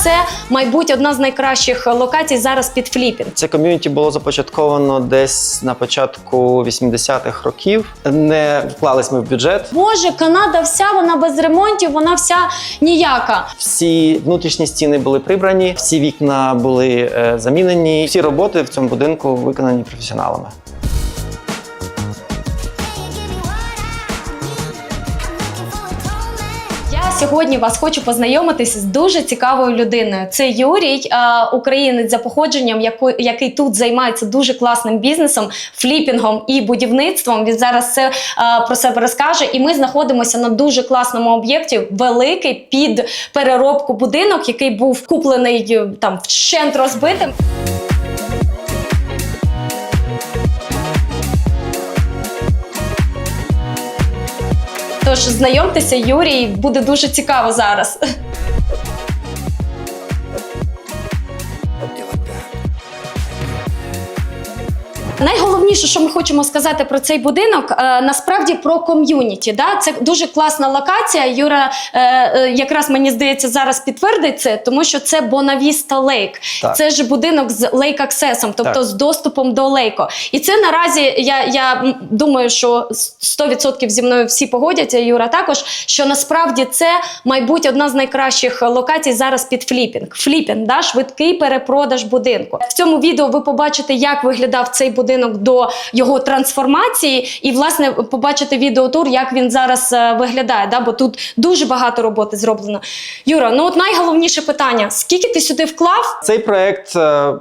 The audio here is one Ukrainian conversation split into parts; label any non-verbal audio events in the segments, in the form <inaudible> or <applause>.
це, мабуть, одна з найкращих локацій зараз під фліпінг. Це ком'юніті було започатковано десь на початку 80-х років. Не вклались ми в бюджет. Боже, Канада вся вона без ремонтів, вона вся ніяка. Всі внутрішні стіни були прибрані, всі вікна були е, замінені. Всі роботи в цьому будинку виконані професіоналами. Сьогодні вас хочу познайомитися з дуже цікавою людиною. Це Юрій, е, українець за походженням, який тут займається дуже класним бізнесом, фліпінгом і будівництвом. Він зараз це е, про себе розкаже. І ми знаходимося на дуже класному об'єкті, великий під переробку будинок, який був куплений е, там вщент розбитим. Тож знайомтеся, Юрій, буде дуже цікаво зараз. Найголовніше, що ми хочемо сказати про цей будинок, е, насправді про ком'юніті. Да? Це дуже класна локація. Юра е, е, якраз мені здається зараз підтвердить це, тому що це Бонавіста Лейк. Це ж будинок з лейк аксесом, тобто Так. з доступом до лейко. І це наразі я, я думаю, що 100% зі мною всі погодяться, Юра також. Що насправді це, мабуть, одна з найкращих локацій зараз під фліпінг. Фліпінг, да? швидкий перепродаж будинку. В цьому відео ви побачите, як виглядав цей будинок до його трансформації, і власне побачити відеотур, як він зараз е, виглядає. Да? Бо тут дуже багато роботи зроблено. Юра, ну от найголовніше питання: скільки ти сюди вклав? Цей проект е,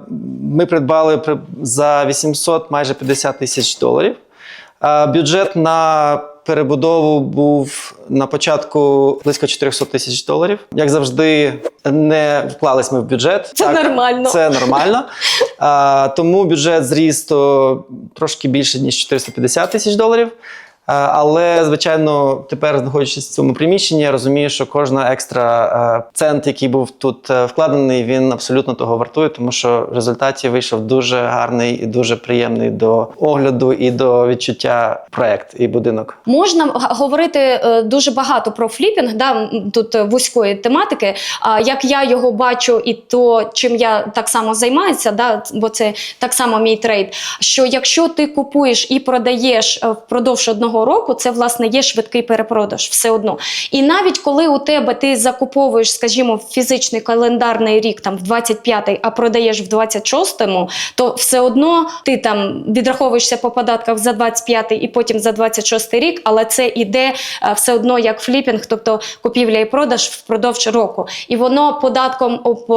ми придбали при- за 800 майже 50 тисяч доларів. Е, Бюджет на перебудову був на початку близько 400 тисяч доларів. Як завжди, не вклались ми в бюджет. Це нормально. Це нормально. <laughs> А, Тому бюджет зріс то трошки більше ніж 450 тисяч доларів. Е, Але, звичайно, тепер, знаходячись в цьому приміщенні, я розумію, що кожна екстра е, цент, який був тут е, вкладений, він абсолютно того вартує, тому що в результаті вийшов дуже гарний і дуже приємний до огляду і до відчуття проект і будинок. Можна говорити дуже багато про фліпінг, да, тут вузької тематики. А як я його бачу, і то, чим я так само займаюся, да, бо це так само мій трейд. Що якщо ти купуєш і продаєш впродовж одного року, це власне є швидкий перепродаж, все одно. І навіть коли у тебе ти закуповуєш, скажімо, фізичний календарний рік там в 25-й, а продаєш в 26-му, то все одно ти там відраховуєшся по податках за 25-й і потім за 26-й рік, але це іде е, все одно як фліпінг, тобто купівля і продаж впродовж року. І воно податком об.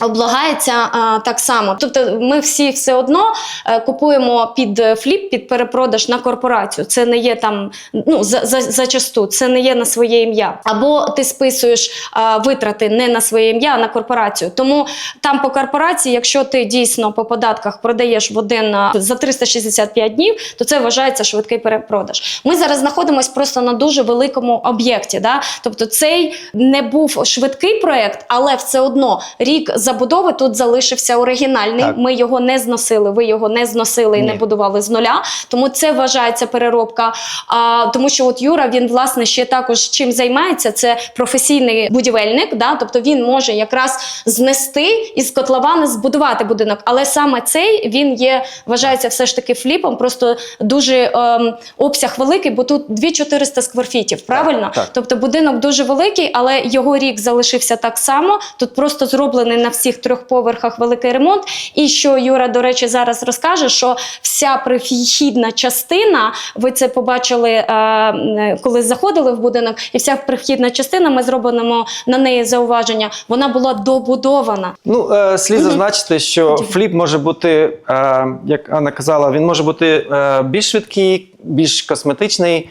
Облагається а, так само, тобто ми всі все одно е, купуємо під е, фліп, під перепродаж на корпорацію. Це не є там ну за, за, зачасту, це не є на своє ім'я. Або ти списуєш а, витрати не на своє ім'я, а на корпорацію. Тому там по корпорації, якщо ти дійсно по податках продаєш в один а, за 365 днів, то це вважається швидкий перепродаж. Ми зараз знаходимося просто на дуже великому об'єкті. Да? Тобто, цей не був швидкий проект, але все одно рік забудови тут залишився оригінальний. Так. Ми його не зносили, ви його не зносили і не будували з нуля. Тому це вважається переробка. А, тому що от Юра він власне ще також чим займається. Це професійний будівельник. Да? Тобто він може якраз знести із котловани збудувати будинок. Але саме цей він є, вважається все ж таки фліпом. Просто дуже ем, обсяг великий, бо тут 2400 скверфітів. Правильно? так. Тобто будинок дуже великий, але його рік залишився так само. Тут просто зроблений на всіх трьох поверхах великий ремонт. І що Юра, до речі, зараз розкаже, що вся прихідна частина, ви це побачили, е, коли заходили в будинок, і вся прихідна частина, ми зробимо на неї зауваження, вона була добудована. Ну, е, слід зазначити, що фліп може бути, е, як Анна казала, він може бути більш швидкий, більш косметичний,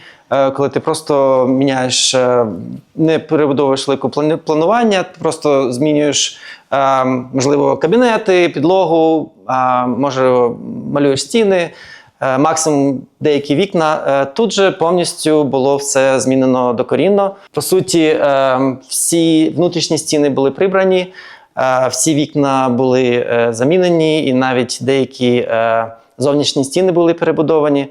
коли ти просто міняєш, не перебудовуєш плані- планування, просто змінюєш, можливо, кабінети, підлогу, е, може малюєш стіни. е, Максимум деякі вікна. Е, Тут же повністю було все змінено докорінно. По суті, е, всі внутрішні стіни були прибрані. Е, Всі вікна були е, замінені, і навіть деякі е, зовнішні стіни були перебудовані.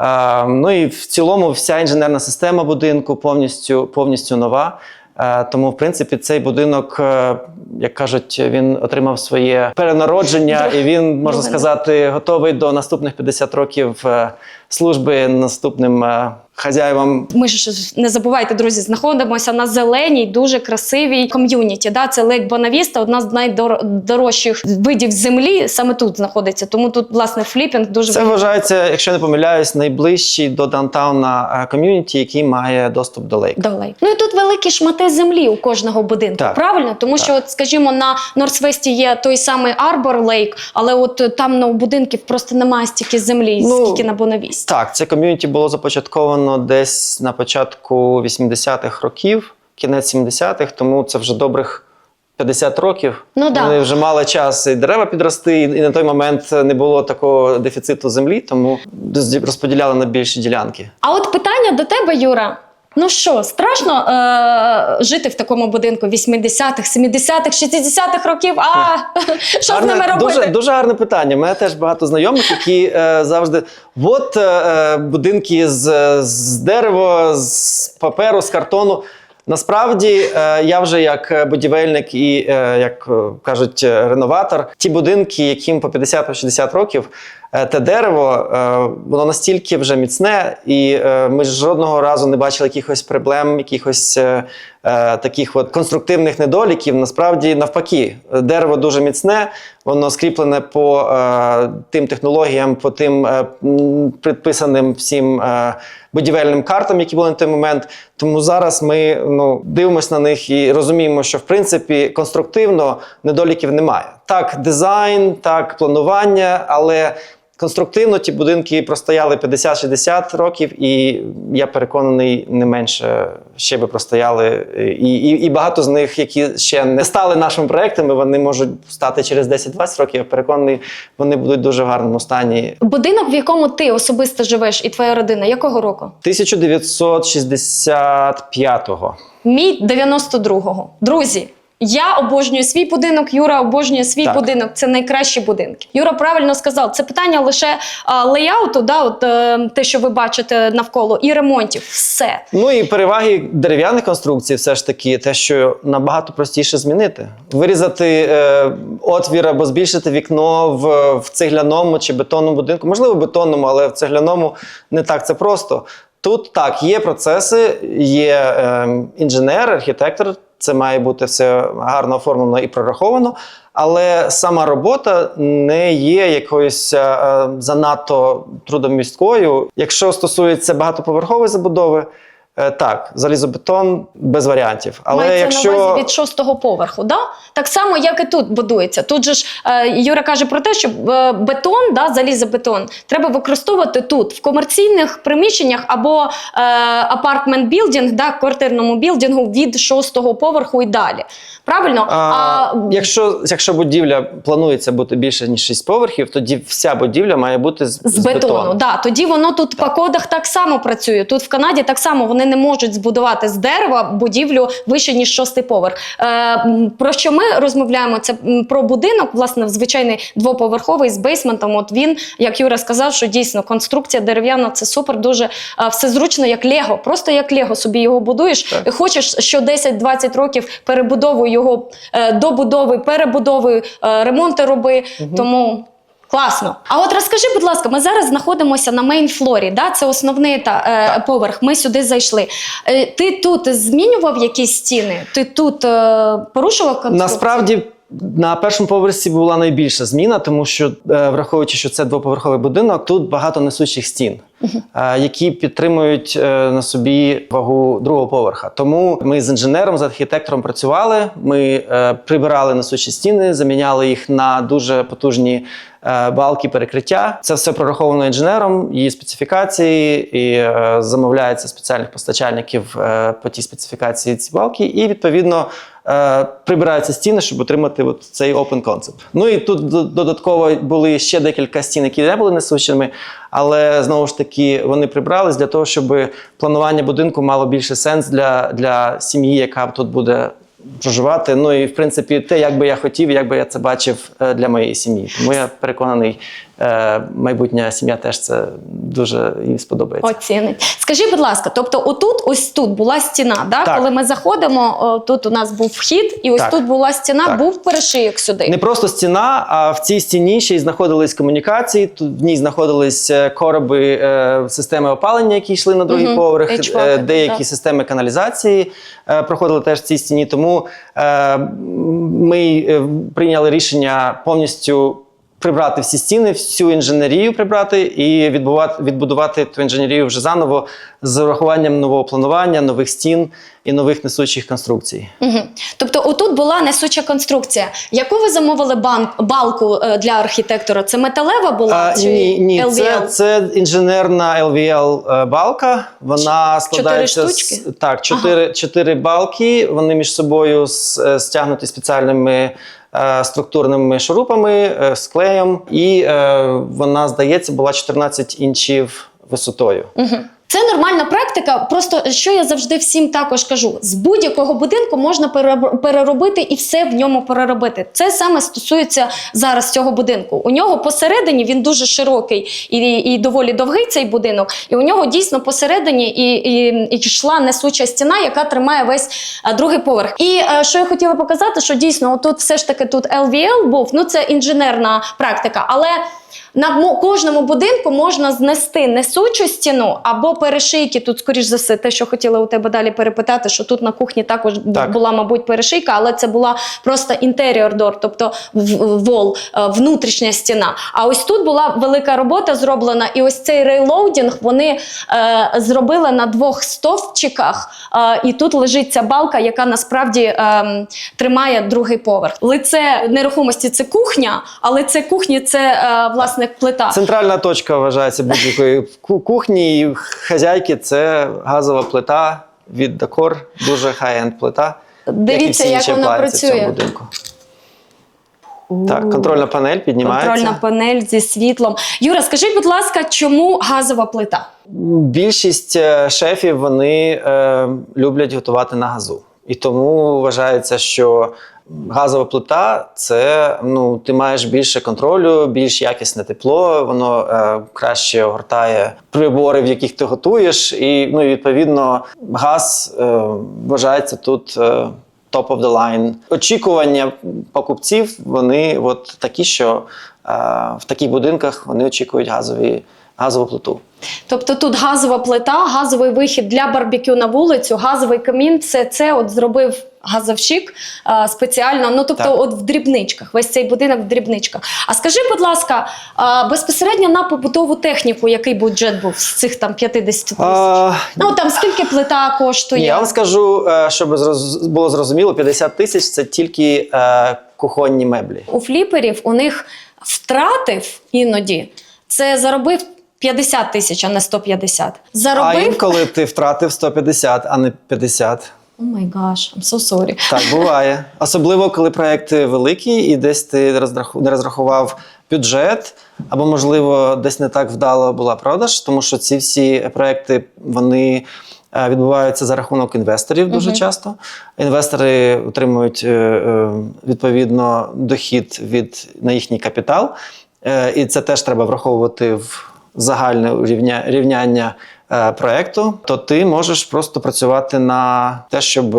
Е, Ну і в цілому вся інженерна система будинку повністю, повністю нова. Е, Тому, в принципі, цей будинок е, як кажуть, він отримав своє перенародження, і він можна сказати готовий до наступних 50 років е, служби наступним хазяєвам Ми ж не забувайте, друзі, знаходимося на зеленій, дуже красивій ком'юніті. Да? Це Лейк Бонавіста, одна з найдорожчих видів землі. Саме тут знаходиться. Тому тут, власне, фліпінг дуже Це вважається, якщо не помиляюсь, найближчий до даунтауна е, ком'юніті, який має доступ до лейка. до лейк. Ну і тут великі шмати землі у кожного будинку. Так. Правильно? Тому що, от, скажімо, на Норсвесті є той самий Арбор Лейк, але от е, там на у будинків просто немає стільки землі, Ну, скільки на Бонавісті. Так, це ком'юніті було започатковано десь на початку 80-х років, кінець 70-х, тому це вже добрих 50 років. Ну да. Вони вже мали час і дерева підрости, і на той момент не було такого дефіциту землі, тому роз- розподіляли на більші ділянки. А от питання до тебе, Юра. Ну що, страшно е- жити в такому будинку 80-х, 70-х, 60-х років? А <laughs> що з ними робити? Дуже, дуже гарне питання. У мене теж багато знайомих, які е, завжди от е, е, будинки з, з дерева, з паперу, з картону. Насправді, е, я вже як будівельник і е, як кажуть, реноватор, ті будинки, яким по 50-60 років, те дерево, е, воно настільки вже міцне, і е, ми жодного разу не бачили якихось проблем, якихось е, е, таких от конструктивних недоліків. Насправді, навпаки, дерево дуже міцне, воно скріплене по е, тим технологіям, по тим е, предписаним всім е, будівельним картам, які були на той момент. Тому зараз ми ну, дивимося на них і розуміємо, що в принципі конструктивно недоліків немає. Так, дизайн, так, планування, але. Конструктивно ті будинки простояли 50-60 років, і я переконаний, не менше ще би простояли. І, і, і багато з них, які ще не стали нашими проектами, вони можуть стати через 10-20 rokів. Я переконаний, вони будуть дуже в гарному стані. Будинок, в якому ти особисто живеш, і твоя родина, якого року? 1965-го. Мій 92-го. Друзі. Я обожнюю свій будинок, Юра обожнює свій Так. будинок. Це найкращі будинки. Юра правильно сказав, це питання лише а, леяуту, да, от, е, те, що ви бачите навколо, і ремонтів. Все. Ну і переваги дерев'яних конструкцій, все ж таки, те, що набагато простіше змінити. Вирізати е, отвір або збільшити вікно в, в цегляному чи бетонному будинку, можливо, бетонному, але в цегляному не так це просто. Тут так, є процеси, є е, інженер, архітектор. Це має бути все гарно оформлено і прораховано, але сама робота не є якоюсь е, занадто трудомісткою. Якщо стосується багатоповерхової забудови, так, залізобетон без варіантів. Але Мається якщо на увазі від шостого поверху, да? так само, як і тут будується. Тут же ж е, Юра каже про те, що е, бетон, да, залізобетон, треба використовувати тут, в комерційних приміщеннях або е, апартмент білдинг, да, квартирному білдингу від шостого поверху і далі. Правильно? А, якщо, якщо будівля планується бути більше ніж 6 поверхів, тоді вся будівля має бути з, З бетону, да. Тоді воно тут по кодах так само працює. Тут в Канаді так само вони не можуть збудувати з дерева будівлю вище ніж шостий поверх. Е, про що ми розмовляємо? Це про будинок, власне, звичайний двоповерховий з бейсментом. От він, як Юра сказав, що дійсно конструкція дерев'яна це супер, дуже е, все зручно, як Лего. Просто як Лего собі його будуєш. Так. І хочеш, що 10-20 років перебудовуй його е, добудови, перебудови, е, ремонти роби. Тому. Класно. А от розкажи, будь ласка, ми зараз знаходимося на мейн-флорі, да? це основний та, е, поверх. Ми сюди зайшли. Е, ти тут змінював якісь стіни? Ти тут е, порушував конструкцію? Насправді на першому поверсі була найбільша зміна, тому що, е, враховуючи, що це двоповерховий будинок, тут багато несучих стін, е, які підтримують е, на собі вагу другого поверха. Тому ми з інженером, з архітектором працювали. Ми прибирали несучі стіни, заміняли їх на дуже потужні. Балки перекриття це все прораховано інженером, її специфікації, і замовляється спеціальних постачальників по тій специфікації ці балки, і відповідно прибираються стіни, щоб отримати от цей open concept. Ну і тут додатково були ще декілька стін, які не були несучими, але знову ж таки вони прибрались для того, щоб планування будинку мало більше сенс для, для сім'ї, яка тут буде проживати. Ну і в принципі, те, як би я хотів, як би я це бачив е, для моєї сім'ї. Тому я переконаний, е, майбутня сім'я теж це дуже їй сподобається. Оцінить. Скажи, будь ласка, тобто, отут, ось тут була стіна, да? Так. коли ми заходимо, тут у нас був вхід, і ось Так. тут була стіна, Так. був перешийок сюди. Не просто стіна, а в цій стіні ще й знаходились комунікації. Тут в ній знаходились е, короби е, системи опалення, які йшли на другий Мгм. поверх. Е, деякі так. системи каналізації е, проходили теж в цій стіні. Тому е, ми е, прийняли рішення повністю. Прибрати всі стіни, всю інженерію прибрати і відбувати, відбудувати ту інженерію вже заново з урахуванням нового планування, нових стін і нових несучих конструкцій. Угу. Тобто, отут була несуча конструкція. Яку ви замовили бан- балку е, для архітектора? Це металева була А, чи ні, ні, LVL? це, це інженерна LVL е, балка. Вона складається з штучки? так, чотири, чотири балки. Вони між собою е, стягнуті спеціальними. Е, Структурними шурупами, склеєм з клеєм, і е, вона, здається, була 14 інчів висотою. Угу. Це нормальна практика. Просто що я завжди всім також кажу: з будь-якого будинку можна переробити і все в ньому переробити. Це саме стосується зараз цього будинку. У нього посередині він дуже широкий і, і доволі довгий цей будинок. І у нього дійсно посередині і, і, і йшла несуча стіна, яка тримає весь а, другий поверх. І е, що я хотіла показати, що дійсно тут все ж таки тут LVL був. Ну це інженерна практика, але. На кожному будинку можна знести несучу стіну або перешийки. Тут, скоріш за все, те, що хотіла у тебе далі перепитати, що тут на кухні також Так. була, мабуть, перешийка, але це була просто інтеріор дор, тобто вол, е, внутрішня стіна. А ось тут була велика робота зроблена, і ось цей рейлоудінг вони е, зробили на двох стовпчиках. Е, і тут лежить ця балка, яка насправді е, тримає другий поверх. Лице нерухомості це кухня, але це кухні це е, власне плита. Центральна точка вважається будь-якої кухні і хазяйки це газова плита від Декор, дуже хай-енд плита. Дивіться, як, і всі як вона аплаєнси в цьому працює. будинку. Так, контрольна панель піднімається. Контрольна панель зі світлом. Юра, скажи, будь ласка, чому газова плита? Більшість е, шефів вони е, люблять готувати на газу. І тому вважається, що газова плита це ну, ти маєш більше контролю, більш якісне тепло, воно е, краще огортає прибори, в яких ти готуєш. І ну, відповідно газ е, вважається тут. Е, Top of the line. Очікування покупців вони от такі, що е, в таких будинках вони очікують газові, газову плиту. Тобто тут газова плита, газовий вихід для барбекю на вулицю, газовий камін. Це це от зробив газовщик а, спеціально. Ну тобто, Так. от в дрібничках, весь цей будинок в дрібничках. А скажи, будь ласка, а, безпосередньо на побутову техніку, який бюджет був з цих там 50 тисяч? А, Ну там скільки плита коштує? Ні, я вам скажу, е, щоб було зрозуміло, 50 тисяч це тільки е, кухонні меблі. У фліперів у них втратив іноді це заробив 50 тисяч, а не 150. А Заробив. інколи ти втратив 150, а не 50. О май гаш, I'm so sorry. Так буває. Особливо, коли проекти великі, і десь ти не розрахував бюджет, або, можливо, десь не так вдало була продаж, тому що ці всі проекти вони. е, Відбуваються за рахунок інвесторів дуже Мгм. часто. Інвестори отримують е, е, відповідно дохід від на їхній капітал, і це теж треба враховувати в загальне рівня, рівняння проекту. То ти можеш просто працювати на те, щоб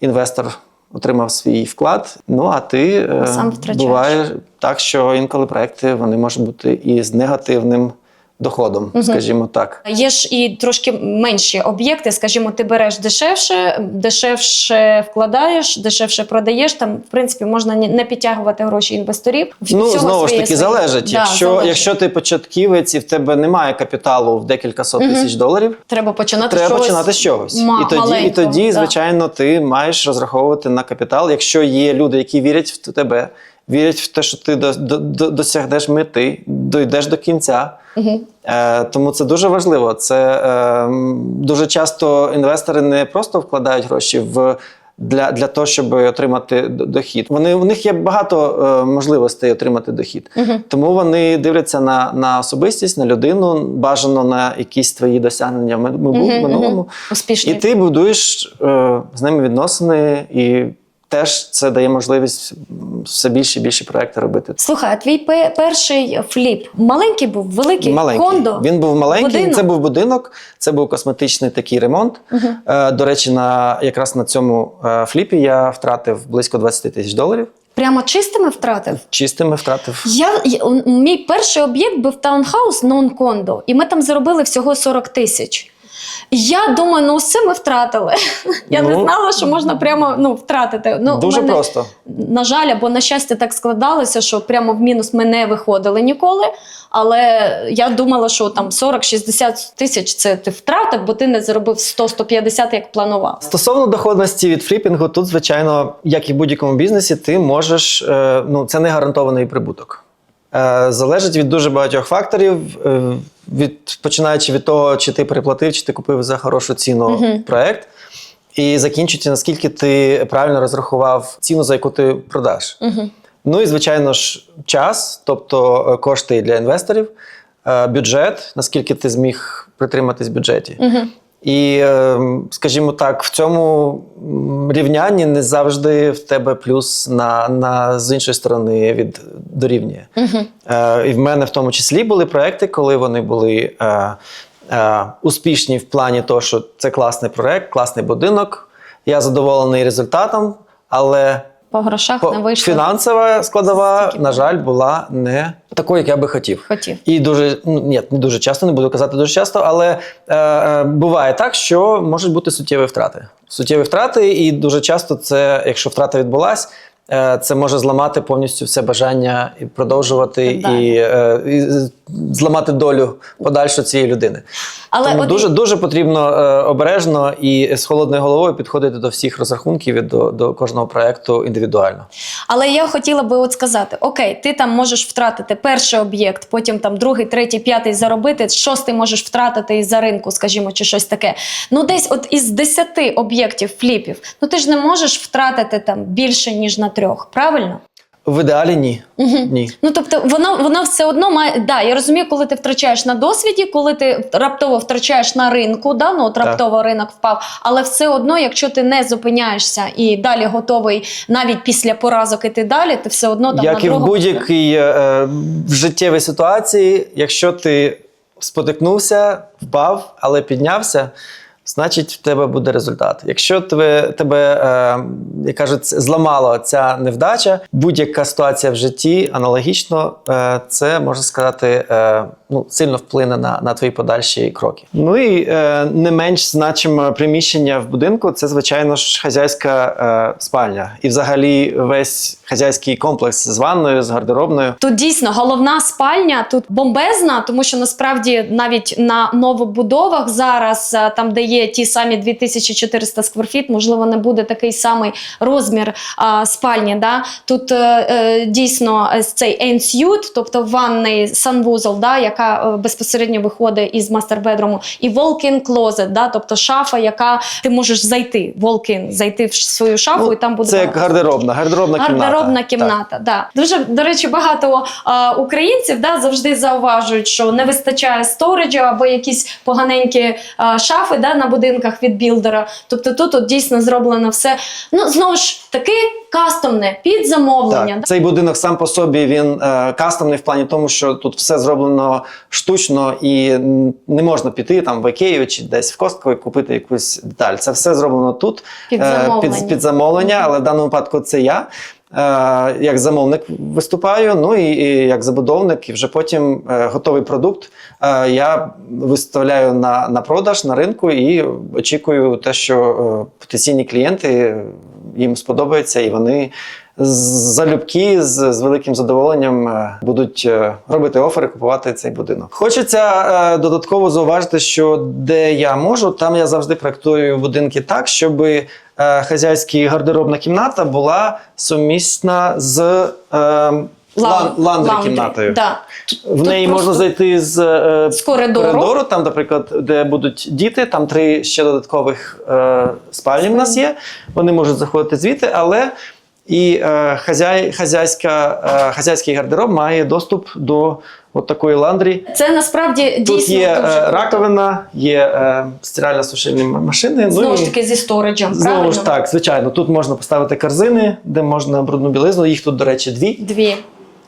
інвестор отримав свій вклад. Ну а ти е, Сам буває так, що інколи проекти вони можуть бути і з негативним доходом, Мгм. скажімо так. Є ж і трошки менші об'єкти. Скажімо, ти береш дешевше, дешевше вкладаєш, дешевше продаєш. Там, в принципі, можна не підтягувати гроші інвесторів. Ну всього знову ж таки своє. залежить. Да, якщо, залежить. якщо ти початківець і в тебе немає капіталу в декілька сот Мгм. тисяч доларів, треба починати Треба щось починати з чогось. ма- і тоді, і тоді да. звичайно, ти маєш розраховувати на капітал. Якщо є люди, які вірять в тебе, вірять в те, що ти до, до, до- досягнеш мети, дійдеш до кінця. Мгм. Е, тому це дуже важливо. Це е, дуже часто інвестори не просто вкладають гроші в. Для, для того, щоб отримати дохід. Вони, у них є багато е, можливостей отримати дохід. Мгм. Тому вони дивляться на, на особистість, на людину, бажано на якісь твої досягнення в ми- Мгм, минулому. мгм. Успішний. І ти будуєш е, з ними відносини, і теж це дає можливість все більше і більше проекти робити. Слухай, а твій перший фліп маленький був, великий Маленький. кондо. Він був маленький. Будинок? Це був будинок, це був косметичний такий ремонт. Е, До речі, на якраз на цьому е, фліпі я втратив близько 20 тисяч доларів. Прямо чистими втратив. Чистими втратив. Я, я- мій перший об'єкт був таунхаус нон-кондо, і ми там заробили всього 40 тисяч. Я думаю, ну все ми втратили. <laughs> Я не Ну, знала, що можна прямо ну, втратити. Ну, Дуже мене, просто. На жаль, або на щастя, так складалося, що прямо в мінус ми не виходили ніколи. Але я думала, що там 40-60 тисяч це ти втратив, бо ти не заробив 100-150, як планував. Стосовно доходності від фліпінгу, тут, звичайно, як і в будь-якому бізнесі, ти можеш, е, ну, це не гарантований прибуток. Е, Залежить від дуже багатьох факторів, е, від, починаючи від того, чи ти переплатив, чи ти купив за хорошу ціну Мгм. проект, і закінчуючи, наскільки ти правильно розрахував ціну, за яку ти продаш. Угу. Ну і звичайно ж, час, тобто е, кошти для інвесторів, бюджет, наскільки ти зміг притриматись в бюджеті. Угу. І, е, скажімо так, в цьому рівнянні не завжди в тебе плюс на, на з іншої сторони від дорівнює. Угу. Е, і в мене в тому числі були проекти, коли вони були е, е, успішні в плані того, що це класний проект, класний будинок. Я задоволений результатом, але По грошах по- не вийшло. фінансова складова, Стільки на жаль, була не такою, як я би хотів. Хотів. І дуже ну, ні, не дуже часто, не буду казати дуже часто, але е, е, буває так, що можуть бути суттєві втрати. Суттєві втрати, і дуже часто це, якщо втрата відбулась, е, це може зламати повністю все бажання і продовжувати і, е, і зламати долю подальшу цієї людини. Але Тому от дуже дуже потрібно е, обережно і з холодною головою підходити до всіх розрахунків і до, до кожного проекту індивідуально. Але я хотіла би от сказати: окей, ти там можеш втратити перший об'єкт, потім там другий, третій, п'ятий заробити, шостий можеш втратити із-за ринку, скажімо, чи щось таке. Ну, десь от із десяти об'єктів фліпів, ну ти ж не можеш втратити там більше ніж на трьох, правильно? В ідеалі ні. Угу. Ні. Ну тобто воно воно все одно має. Да, я розумію, коли ти втрачаєш на досвіді, коли ти раптово втрачаєш на ринку, да, ну от Так. раптово ринок впав. Але все одно, якщо ти не зупиняєшся і далі готовий навіть після поразок іти далі, ти все одно там Як на і в будь-якій е, в життєвій ситуації, якщо ти спотикнувся, впав, але піднявся, значить в тебе буде результат. Якщо тебе, тебе е, як кажуть, зламала ця невдача, будь-яка ситуація в житті аналогічно, е, це можна сказати, е, ну, сильно вплине на, на твої подальші кроки. Ну і е, не менш значиме приміщення в будинку це, звичайно ж, хазяйська е, спальня. І взагалі весь хазяйський комплекс з ванною, з гардеробною. Тут дійсно головна спальня тут бомбезна, тому що насправді навіть на новобудовах зараз, е, там де є ті самі 2400 скверфіт, можливо, не буде такий самий розмір а, спальні. Да? Тут е, е, дійсно е, цей енсют, тобто ванний санвузол, да, яка е, безпосередньо виходить із мастер-бедруму, і walk-in closet, да, тобто шафа, яка ти можеш зайти, walk-in, зайти в свою шафу, і там буде Ну, це як гардеробна, гардеробна кімната. Гардеробна Так. кімната, да. Дуже, до речі, багато а, українців да, завжди зауважують, що не вистачає сториджу або якісь поганенькі а, шафи да, на будинках від білдера. Тобто тут от дійсно зроблено все. Ну, знову ж таки, кастомне, під замовлення. Так, цей будинок сам по собі він е, кастомний в плані тому, що тут все зроблено штучно і не можна піти там в Ікею чи десь в Костко і купити якусь деталь. Це все зроблено тут Під е, під, під замовлення, але в даному випадку це я. Е, як замовник виступаю, ну і, і як забудовник, і вже потім е, готовий продукт е, я виставляю на, на продаж на ринку і очікую те, що потенційні клієнти їм сподобається, і вони залюбки з, з великим задоволенням будуть робити офери, купувати цей будинок. Хочеться додатково зауважити, що де я можу, там я завжди проектую будинки так, щоб е, хазяйська гардеробна кімната була сумісна з е, лан, ландри кімнатою. Да. В неї просто- можна зайти з, е, З коридору. Там, наприклад, де будуть діти, там три ще додаткових е, спальні в нас є. Вони можуть заходити звідти, але і е, хазяй, хазяйська, е, хазяйський гардероб має доступ до от такої ландрі. Це насправді Тут дійсно є дуже е, раковина, є е, стирально сушильні машини. Знову ну, ж таки зі сториджем, знову правильно? ж так, звичайно. Тут можна поставити корзини, де можна брудну білизну. Їх тут, до речі, дві. Дві.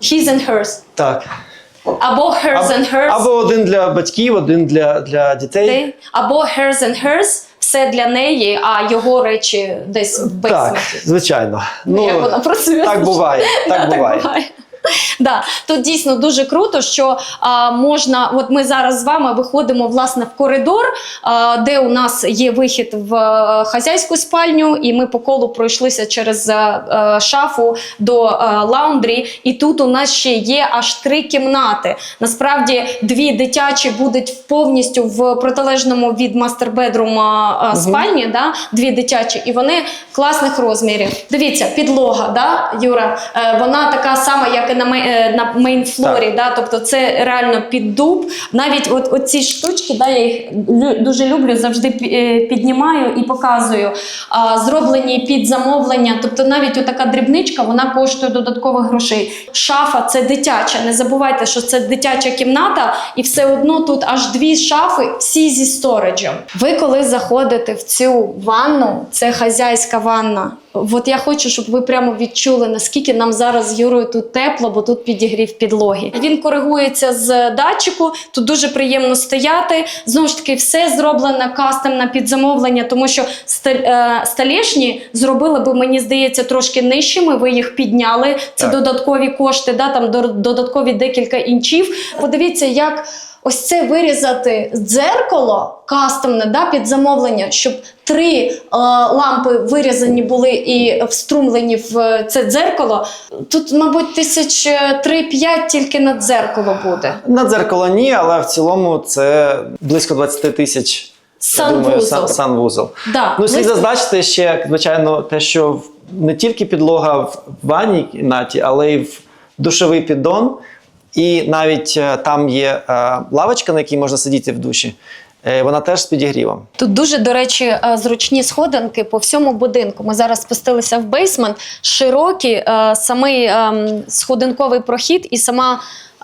His and hers. Так. Або hers and hers. або один для батьків, один для, для дітей. Ти- Або hers and hers. Все для неї, а його речі десь в Так, звичайно. Ну, як вона працює? так буває. Так <laughs> Да, буває. <laughs> Да, тут дійсно дуже круто, що а, можна. От ми зараз з вами виходимо власне в коридор, а, де у нас є вихід в е, хазяйську спальню, і ми по колу пройшлися через е, е, шафу до е, лаундрі. І тут у нас ще є аж три кімнати. Насправді, дві дитячі будуть повністю в протилежному від мастер-бедрума е, спальні, да? дві дитячі, і вони класних розмірів. Дивіться, підлога, да, Юра, вона така сама, як і на, мей- е, на мейнфлорі. Да? Тобто це реально під дуб. Навіть от, от ці штучки, да, я їх дуже люблю, завжди е, піднімаю і показую. А, зроблені під замовлення. Тобто навіть отака дрібничка вона коштує додаткових грошей. Шафа це дитяча. Не забувайте, що це дитяча кімната, і все одно тут аж дві шафи, всі зі сториджем. Ви коли заходите в цю ванну, це хазяйська ванна. От я хочу, щоб ви прямо відчули, наскільки нам зараз з Юрою тут тепло, бо тут підігрів підлоги. Він коригується з датчику. Тут дуже приємно стояти. Знову ж таки, все зроблено кастом на підзамовлення, тому що ста- е, столішні зробили би, мені здається, трошки нижчими. Ви їх підняли. Це Так. додаткові кошти, да, там до- додаткові декілька інчів. Подивіться, як. Ось це вирізати дзеркало кастомне да, під замовлення, щоб три е, лампи вирізані були і вструмлені в е, це дзеркало. Тут, мабуть, тисяч е, три-п'ять тільки на дзеркало буде. На дзеркало ні, але в цілому це близько 20 тисяч. Санвузол. сан- санвузол. Да, Ну, слід зазначити ще, звичайно, те, що не тільки підлога в ванній кімнаті, але й в душовий піддон. І навіть е, там є е, лавочка, на якій можна сидіти в душі. Е, Вона теж з підігрівом. Тут дуже, до речі, зручні сходинки по всьому будинку. Ми зараз спустилися в бейсмент. Широкі, самий ем, сходинковий прохід і сама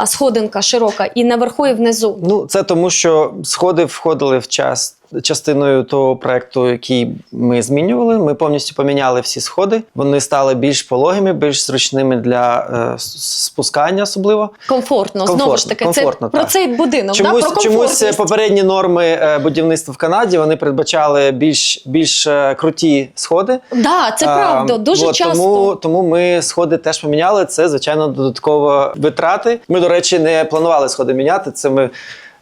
сходинка широка, і наверху, і внизу. Ну, це тому, що сходи входили в час частиною того проекту, який ми змінювали. Ми повністю поміняли всі сходи. Вони стали більш пологими, більш зручними для е, спускання, особливо. Комфортно, знову ж таки, комфортно, це про цей будинок. Чомусь, да, про чомусь попередні норми е, будівництва в Канаді вони передбачали більш, більш е, круті сходи. Да, це А, правда. Дуже от, часто. Тому, тому ми сходи теж поміняли. Це, звичайно, додатково витрати. Ми, до речі, не планували сходи міняти. Це ми.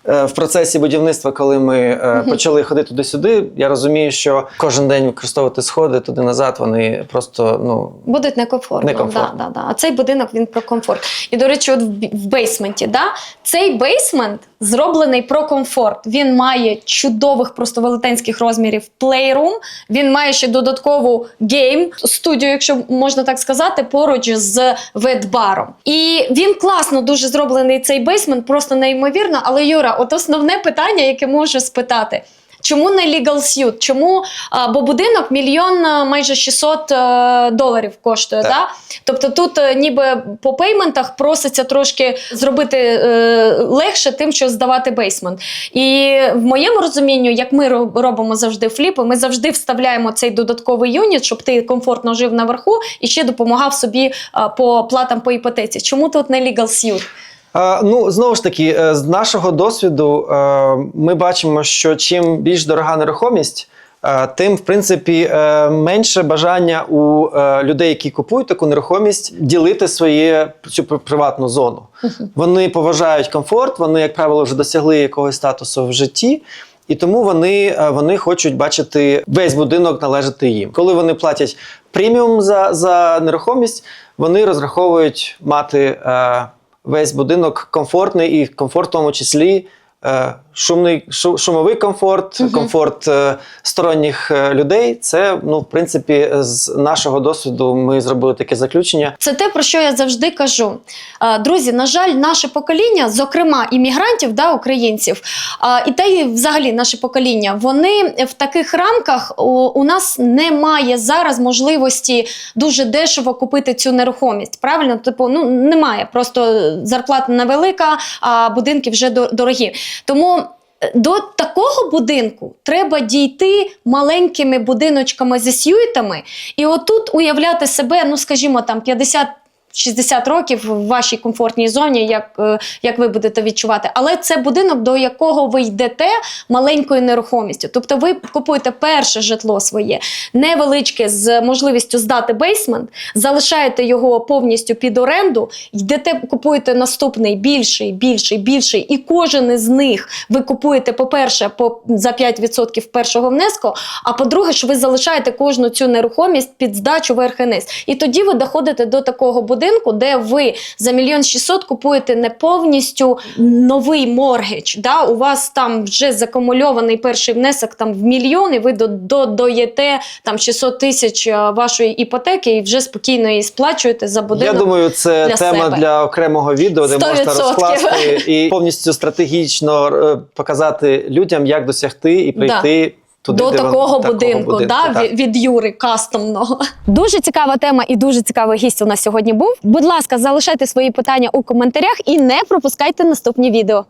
Е, В процесі будівництва, коли ми е, почали ходити туди-сюди, я розумію, що кожен день використовувати сходи туди-назад, вони просто ну Будуть некомфортно. Некомфортно. Да, да, да. А цей будинок він про комфорт. І, до речі, от в бейсменті, да? цей бейсмент зроблений про комфорт. Він має чудових, просто велетенських розмірів плейрум. Він має ще додаткову гейм студію, якщо можна так сказати, поруч з ведбаром. І він класно дуже зроблений цей бейсмент, просто неймовірно. Але Юра, от основне питання, яке можу спитати. Чому не legal suit? Чому? А, бо будинок мільйон майже 600 е, доларів коштує. Так. Да? Тобто тут е, ніби по пейментах проситься трошки зробити е, легше тим, що здавати бейсмент. І в моєму розумінні, як ми робимо завжди фліпи, ми завжди вставляємо цей додатковий юніт, щоб ти комфортно жив наверху і ще допомагав собі а, по платам по іпотеці. Чому тут не legal suit? Ну, знову ж таки, е, з нашого досвіду е, ми бачимо, що чим більш дорога нерухомість, е, тим, в принципі, менше бажання у людей, які купують таку нерухомість, ділити своє цю приватну зону. Вони поважають комфорт, вони, як правило, вже досягли якогось статусу в житті. І тому вони, вони хочуть бачити весь будинок належати їм. Коли вони платять преміум за, за нерухомість, вони розраховують мати весь будинок комфортний і комфорт в тому числі е, шумний, шу- шумовий комфорт, Мгм. комфорт е, сторонніх е, людей. Це, ну, в принципі, з нашого досвіду ми зробили таке заключення. Це те, про що я завжди кажу. Е, Друзі, на жаль, наше покоління, зокрема іммігрантів, да, українців, а, і те, і взагалі наше покоління, вони в таких рамках у, у нас немає зараз можливості дуже дешево купити цю нерухомість. Правильно? Типу, ну немає. Просто зарплата невелика, а будинки вже до- дорогі. Тому. До такого будинку треба дійти маленькими будиночками зі сюїтами, і отут уявляти себе, ну скажімо, там 50 60 років в вашій комфортній зоні, як, е, як ви будете відчувати. Але це будинок, до якого ви йдете маленькою нерухомістю. Тобто ви купуєте перше житло своє, невеличке з можливістю здати бейсмент, залишаєте його повністю під оренду, йдете, купуєте наступний більший, більший, більший, і кожен із них ви купуєте, по-перше, по, за 5% першого внеску, а по-друге, що ви залишаєте кожну цю нерухомість під здачу вверх і низ. І тоді ви доходите до такого будинку, де ви за мільйон шістсот купуєте не повністю новий моргідж. Да? У вас там вже закумульований перший внесок там в мільйон, і ви до- додаєте там 600 тисяч е, вашої іпотеки і вже спокійно її сплачуєте за будинок. Я думаю, це для тема себе. для окремого відео, де 100%. можна розкласти і повністю стратегічно е, показати людям, як досягти і прийти. Туди, до такого, будинку, да, так. від Юри кастомного. Дуже цікава тема і дуже цікавий гість у нас сьогодні був. Будь ласка, залишайте свої питання у коментарях і не пропускайте наступні відео.